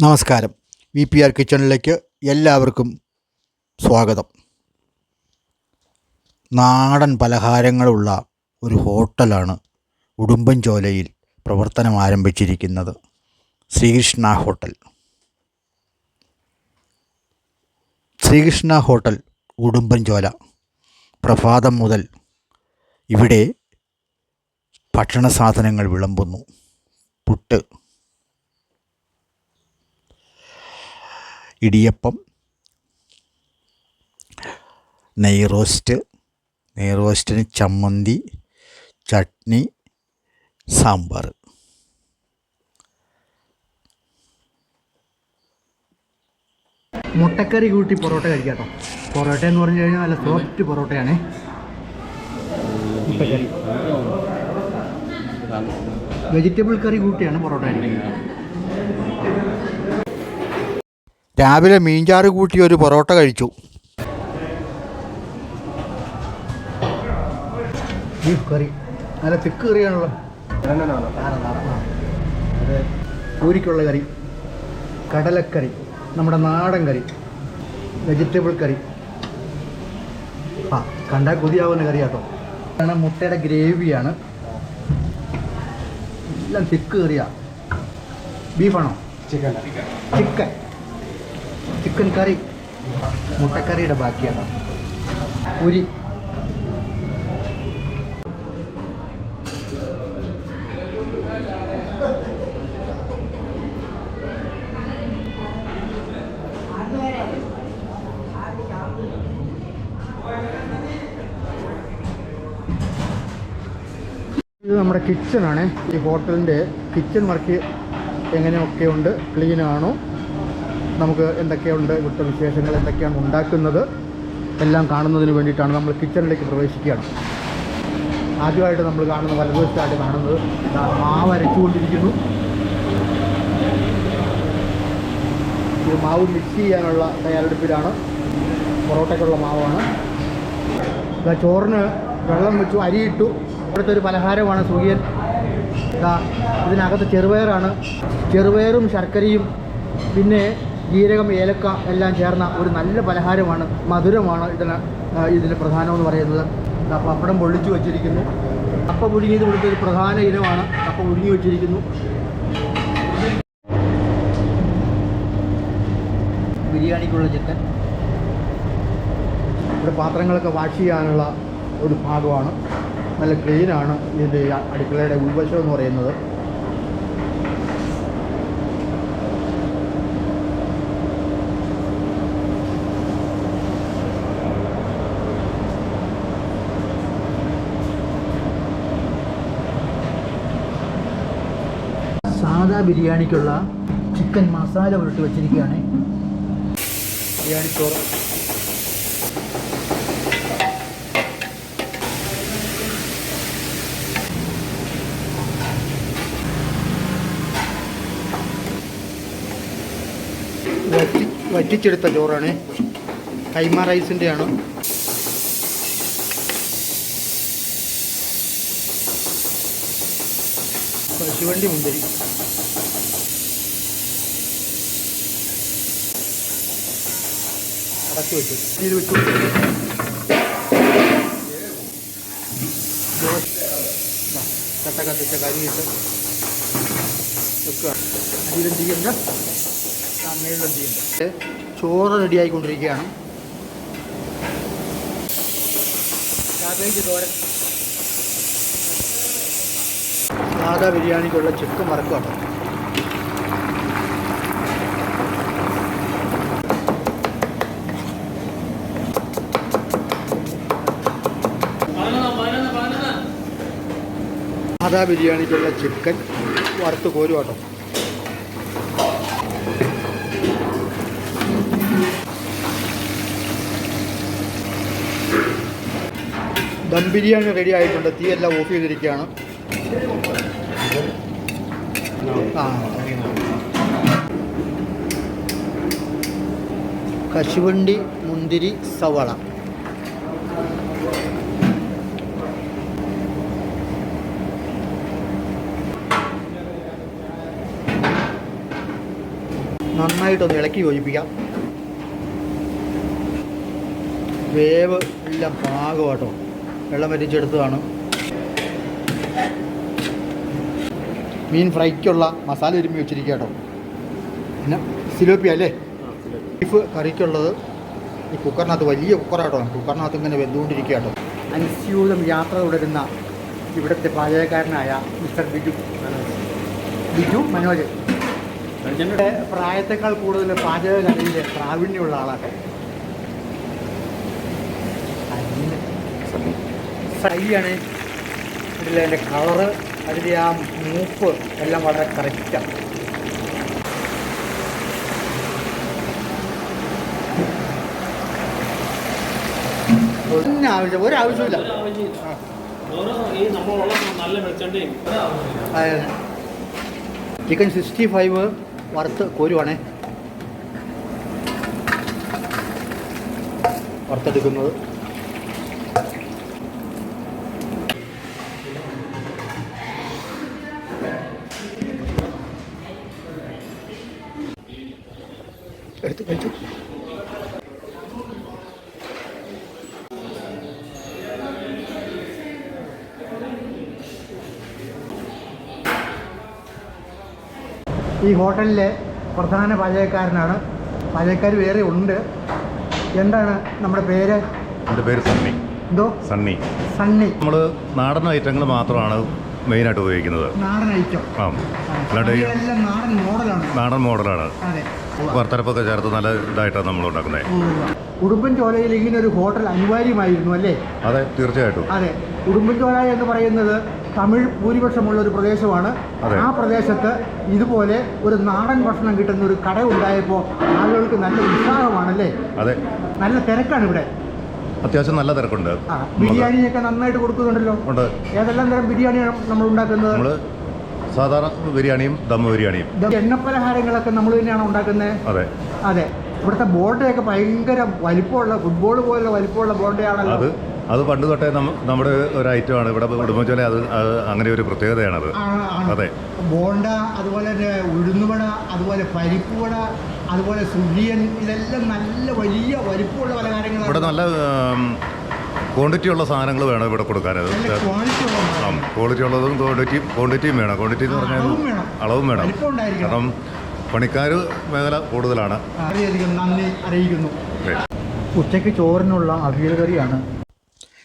നമസ്കാരം. V P R കിച്ചണിലേക്ക് എല്ലാവർക്കും സ്വാഗതം. നാടൻ പലഹാരങ്ങളുള്ള ഒരു ഹോട്ടലാണ് ഉടുമ്പൻചോലയിൽ പ്രവർത്തനം ആരംഭിച്ചിരിക്കുന്നത് ശ്രീകൃഷ്ണ ഹോട്ടൽ. ശ്രീകൃഷ്ണ ഹോട്ടൽ ഉടുമ്പൻചോല. പ്രഭാതം മുതൽ ഇവിടെ ഭക്ഷണ സാധനങ്ങൾ വിളമ്പുന്നു. പുട്ട് ഇടിയപ്പം നെയ് റോസ്റ്റ് നെയ് റോസ്റ്റിന് ചമ്മന്തി ചട്നി സാമ്പാർ. മുട്ടക്കറി കൂട്ടി പൊറോട്ട കഴിക്കാം കേട്ടോ പൊറോട്ട എന്ന് പറഞ്ഞു കഴിഞ്ഞാൽ നല്ല സോഫ്റ്റ് പൊറോട്ടയാണ്. മുട്ടക്കറി. വെജിറ്റബിൾ കറി കൂട്ടിയാണ് പൊറോട്ട കഴിക്കുന്നത്. രാവിലെ മീൻചാറ് കൂട്ടി ഒരു പൊറോട്ട കഴിച്ചു. ബീഫ് കറി. നല്ല തിക്ക് കറിയാണല്ലോ. പൂരിക്കുള്ള കറി കടലക്കറി നമ്മുടെ നാടൻ കറി വെജിറ്റബിൾ കറി. ആ കണ്ടാൽ കൊതിയാവുന്ന കറി കേട്ടോ കാരണം മുട്ടയുടെ ഗ്രേവിയാണ്. എല്ലാം തിക്ക് കറിയാണ് ബീഫാണോ? ചിക്കൻ ചിക്കൻ ചിക്കൻ കറി മുട്ടക്കറിയുടെ ബാക്കിയാണ്. പൂരി. ഇത് നമ്മുടെ ആണ്. ഈ ഹോട്ടലിന്റെ കിച്ചൺ വർക്ക് എങ്ങനെയൊക്കെ ഉണ്ട് ക്ലീൻ ആണോ? നമുക്ക് എന്തൊക്കെയുണ്ട് ഇവിടുത്തെ വിശേഷങ്ങൾ എന്തൊക്കെയാണ് ഉണ്ടാക്കുന്നത്? എല്ലാം കാണുന്നതിന് വേണ്ടിയിട്ടാണ് നമ്മൾ കിച്ചണിലേക്ക് പ്രവേശിക്കുകയാണ്. ആദ്യമായിട്ട് നമ്മൾ കാണുന്ന വലതുവശത്തായിട്ട് കാണുന്നത് മാവ് അരച്ചുകൊണ്ടിരിക്കുന്നു. ഇത് മാവ് മിക്സ് ചെയ്യാനുള്ള തയ്യാറെടുപ്പിലാണ്. പൊറോട്ടയ്ക്കുള്ള മാവാണ്. ഇതാ ചോറിന് വെള്ളം വെച്ചു അരിയിട്ടു. ഇവിടുത്തെ ഒരു പലഹാരമാണ് സൂര്യൻ. ഇതാ ഇതിനകത്ത് ചെറുപയറാണ്. ചെറുപയറും ശർക്കരയും. പിന്നെ ജീരകം ഏലക്ക എല്ലാം ചേർന്ന ഒരു നല്ല പലഹാരമാണ് മധുരമാണ് ഇതിന് ആ, ഇതിന് പ്രധാനമെന്ന് പറയുന്നത്. പപ്പടം പൊള്ളിച്ചു വച്ചിരിക്കുന്നു. കപ്പ പുഴുങ്ങിയത് ഇവിടുത്തെ ഒരു പ്രധാന ഇനമാണ് കപ്പ പുഴുങ്ങി വച്ചിരിക്കുന്നു. ബിരിയാണിക്കുള്ള ചിക്കൻ. ഇവിടെ പാത്രങ്ങളൊക്കെ വാഷ് ചെയ്യാനുള്ള ഒരു ഭാഗമാണ്. നല്ല ക്ലീനാണ് ഇതിന്റെ അടുക്കളയുടെ ഉൾവശം എന്ന് പറയുന്നത്. സാദാ ബിരിയാണിക്കുള്ള ചിക്കൻ മസാല ഉരുട്ടി വെച്ചിരിക്കുകയാണ്. ബിരിയാണി ചോറ്. വറ്റി വറ്റിച്ചെടുത്ത ചോറാണ്. കൈമ റൈസിന്റെ ആണ് കശുവണ്ടി മുന്തിരി. അടച്ചു വെച്ചു. ഇത് വെച്ചു കട്ട കത്തിച്ച കരിയിട്ട് വെക്കുക. അടിയിലും തീയുണ്ട് മേളിലും തീയുണ്ട് ചോറ് റെഡിയായിക്കൊണ്ടിരിക്കുകയാണ് കാബേജ് സാധാ ബിരിയാണിക്കുള്ള ചിക്കൻ വറക്കാണ് സാധാ ബിരിയാണിക്കുള്ള ചിക്കൻ വറുത്ത് കോരുവാട്ടോ ദം ബിരിയാണി റെഡി ആയിട്ടുണ്ട്. തീ എല്ലാം ഓഫ് ചെയ്തിരിക്കുകയാണ്. കശുവണ്ടി മുന്തിരി സവള. നന്നായിട്ടൊന്ന് ഇളക്കി യോജിപ്പിക്കാം. വേവ് എല്ലാം പാകമാട്ടോ വെള്ളം വറ്റിച്ചെടുത്തതാണ്. മീൻ ഫ്രൈക്കുള്ള മസാല ഒരുമി വെച്ചിരിക്കുക കേട്ടോ. പിന്നെ സിലോപ്പി അല്ലേ? ബീഫ് കറിക്കുള്ളത്. ഈ കുക്കറിനകത്ത് വലിയ കുക്കറാട്ടോ. കുക്കറിനകത്ത് ഇങ്ങനെ വെന്തുകൊണ്ടിരിക്കുക അനുസ്യൂതം യാത്ര തുടരുന്ന ഇവിടുത്തെ പാചകക്കാരനായ മിസ്റ്റർ ബിജു ബിജു മനോജ്. എന്റെ പ്രായത്തെക്കാൾ കൂടുതൽ പാചക കലയിൽ പ്രാവീണ്യമുള്ള ആളാണ്. സൈയാണ് ഇതിൽ അതിന്റെ കളറ് അതിന്റെ ആ മൂപ്പ് എല്ലാം വളരെ കറക്റ്റാണ് ഒന്നും ആവശ്യം ഒരാവശ്യമില്ല ചിക്കൻ സിക്സ്റ്റി ഫൈവ് വറുത്ത് കോരുവാണേ. വറുത്തെടുക്കുന്നത്. എടുത്ത് കഴിച്ചു. ഈ ഹോട്ടലിലെ പ്രധാന പാചകക്കാരനാണ്. പാചകക്കാർ വേറെ ഉണ്ട്. എന്താണ് നമ്മുടെ പേര്? എന്റെ പേര് സണ്ണി. എന്തോ? സണ്ണി. സണ്ണി. നമ്മൾ നാടൻ ഐറ്റങ്ങൾ മാത്രമാണ് മെയിനായിട്ട് ഉപയോഗിക്കുന്നത്. നാടൻ ഐറ്റം. ആ അല്ലാണ്ട് നാടൻ മോഡലാണ്. നാടൻ മോഡലാണ്. വറുത്തരപ്പൊക്കെ ചേർത്ത് നല്ല ഇതായിട്ടാണ് നമ്മൾ ഉണ്ടാക്കുന്നത് ഉടുമ്പൻ ചോലയിൽ ഇങ്ങനെ ഒരു ഹോട്ടൽ അനിവാര്യമായിരുന്നു അല്ലേ? അതെ തീർച്ചയായിട്ടും. അതെ. ഉടുമ്പൻചോല എന്ന് പറയുന്നത് തമിഴ് ഭൂരിപക്ഷമുള്ള ഒരു പ്രദേശമാണ്. ആ പ്രദേശത്ത് ഇതുപോലെ ഒരു നാടൻ ഭക്ഷണം കിട്ടുന്ന ഒരു കട ഉണ്ടായപ്പോൾ ആളുകൾക്ക് നല്ല ഉത്സാഹമാണല്ലേ? അതെ. നല്ല തിരക്കാണ് ഇവിടെ. അത്യാവശ്യം നല്ല തിരക്കുണ്ട്. ബിരിയാണിയൊക്കെ നന്നായിട്ട് കൊടുക്കുന്നുണ്ടല്ലോ. ഉണ്ട്. ഏതെല്ലാം തരം ബിരിയാണിയാണ് നമ്മൾ ഉണ്ടാക്കുന്നത്? നമ്മൾ സാധാരണ ബിരിയാണിയും ദം ബിരിയാണിയും. എണ്ണപ്പലഹാരങ്ങളൊക്കെ നമ്മൾ തന്നെയാണ് ഉണ്ടാക്കുന്നത് അതെ. അതെ. ഇവിടുത്തെ ബോണ്ടയൊക്കെ ഭയങ്കര വലിപ്പമുള്ള ഫുട്ബോൾ പോലുള്ള വലിപ്പമുള്ള ബോണ്ടയാണല്ലോ. അത് പണ്ട് തൊട്ടേ നമ്മുടെ ഒരു ഐറ്റമാണ് ഇവിടെ ഉടുമ്പച്ചോല അത് അങ്ങനെ ഒരു പ്രത്യേകതയാണ് അത് അതെ. ബോണ്ട അതുപോലെ തന്നെ ഉഴുന്നുവട അതുപോലെ പരിപ്പുവട അതുപോലെ സുഴിയൻ ഇതെല്ലാം നല്ല വലിയ വലിപ്പമുള്ള ഇവിടെ നല്ല ക്വാണ്ടിറ്റി ഉള്ള സാധനങ്ങൾ വേണം ഇവിടെ കൊടുക്കാൻ അത് ക്വാളിറ്റി ഉള്ള സാധനം. ക്വാളിറ്റി ഉള്ളതും ക്വാണ്ടിറ്റി ക്വാണ്ടിറ്റിയും വേണം. ക്വാണ്ടിറ്റി എന്ന് പറഞ്ഞാൽ അളവും വേണം. കാരണം പണിക്കാർ മേഖല കൂടുതലാണ്. നന്ദി അറിയിക്കുന്നു. ഉച്ചയ്ക്ക് ചോറിനുള്ള അവിയൽ കറിയാണ്